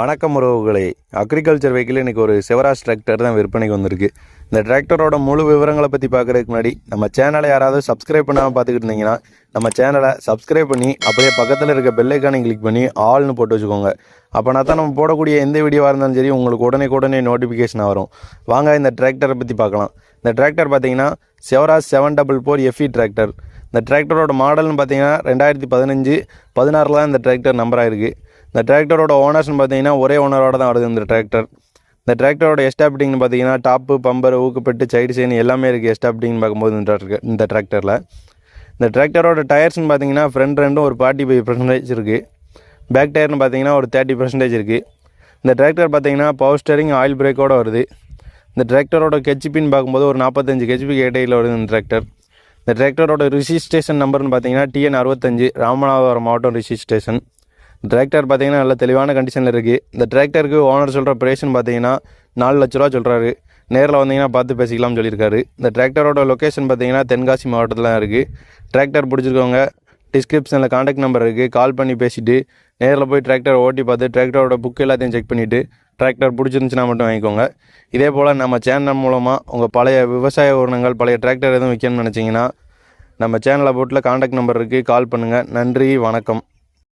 வணக்கம் உறவுகளே. Agriculture vehicle இன்றைக்கி ஒரு சிவராஜ் டிராக்டர் தான் விற்பனைக்கு வந்திருக்கு. இந்த டிராக்டரோட முழு விவரங்களை பற்றி பார்க்குறதுக்கு முன்னாடி நம்ம சேனலை யாராவது சப்ஸ்கிரைப் பண்ணாமல் பார்த்துக்கிட்டு இருந்தீங்கன்னா நம்ம சேனலை சப்ஸ்கிரைப் பண்ணி அப்படியே பக்கத்தில் இருக்க பெல்லைக்கானை கிளிக் பண்ணி ஆள்னு போட்டு வச்சுக்கோங்க. அப்போனா தான் நம்ம போடக்கூடிய எந்த வீடியோவாக இருந்தாலும் சரி உங்களுக்கு உடனே உடனே நோட்டிஃபிகேஷன் வரும். வாங்க இந்த டிராக்டரை பற்றி பார்க்கலாம். இந்த டிராக்டர் பார்த்தீங்கன்னா Swaraj seven double four FE tractor இந்த டிராக்டரோட மாடல்னு பார்த்தீங்கன்னா ரெண்டாயிரத்தி பதினஞ்சு பதினாறில் தான் இந்த டிராக்டர் நம்பராக இருக்குது இந்த டிராக்டரோட ஓனர்ஸ்னு பார்த்தீங்கன்னா ஒரே ஓனரோட தான் வருது இந்த டிராக்டர். இந்த டிராக்டரோட எஸ்டாப்டிங்னு பார்த்தீங்கன்னா டாப்பு பம்பர் ஊக்குப்பட்டு சைடு செயின் எல்லாமே இருக்குது எஸ்டாப்டிங்னு பார்க்கும்போது இந்த டிராக்டர் இந்த டிராக்டரில். இந்த டிராக்டரோட டயர்ஸ்னு பார்த்தீங்கன்னா ஃப்ரண்ட் ரெண்டும் ஒரு ஃபார்ட்டி ஃபைவ் பர்சன்டேஜ் இருக்குது பேக் டயர்னு பார்த்தீங்கன்னா ஒரு தேர்ட்டி பர்சன்டேஜ் இருக்குது இந்த டிராக்டர் பார்த்தீங்கன்னா பவர் ஸ்டேரிங் ஆயில் பிரேக்கோட வருது. இந்த டிராக்டரோட கெச்சிபின்னு பார்க்கும்போது ஒரு நாற்பத்தஞ்சு கெச்சிபி கேட்டையில் வருது இந்த டிராக்டர். இந்த டிராக்டரோட ரிஜிஸ்ட்ரேஷன் நம்பர்னு பார்த்தீங்கன்னா டிஎன் அறுபத்தஞ்சு ராமநாதபுரம் மாவட்டம் ரிஜிஸ்ட்ரேஷன் டிராக்டர் பார்த்தீங்கன்னா நல்ல தெளிவான கண்டிஷனில் இருக்குது இந்த டிராக்டருக்கு ஓனர் சொல்கிற ப்ரைஸ்னு பார்த்தீங்கன்னா நாலு லட்ச ரூபா சொல்கிறாரு நேரில் வந்தீங்கன்னா பார்த்து பேசிக்கலாம்னு சொல்லியிருக்காரு. இந்த டிராக்டரோட லொக்கேஷன் பார்த்தீங்கன்னா தென்காசி மாவட்டத்தில் தான் இருக்குது டிராக்டர் பிடிச்சிருக்கவங்க டிஸ்கிரிப்ஷனில் காண்டாக்ட் நம்பர் இருக்குது கால் பண்ணி பேசிவிட்டு நேரில் போய் டிராக்டர் ஓட்டி பார்த்து டிராக்டரோட புக் எல்லாத்தையும் செக் பண்ணிவிட்டு டிராக்டர் பிடிச்சிருந்துச்சுன்னா மட்டும் வாங்கிக்கோங்க. இதே போல் நம்ம சேனல் மூலமாக உங்கள் பழைய விவசாய உரணங்கள் பழைய டிராக்டர் எதுவும் விற்கணும்னு நினச்சிங்கன்னா நம்ம சேனலை போட்டில் காண்டாக்ட் நம்பர் இருக்குது கால் பண்ணுங்கள் நன்றி வணக்கம்.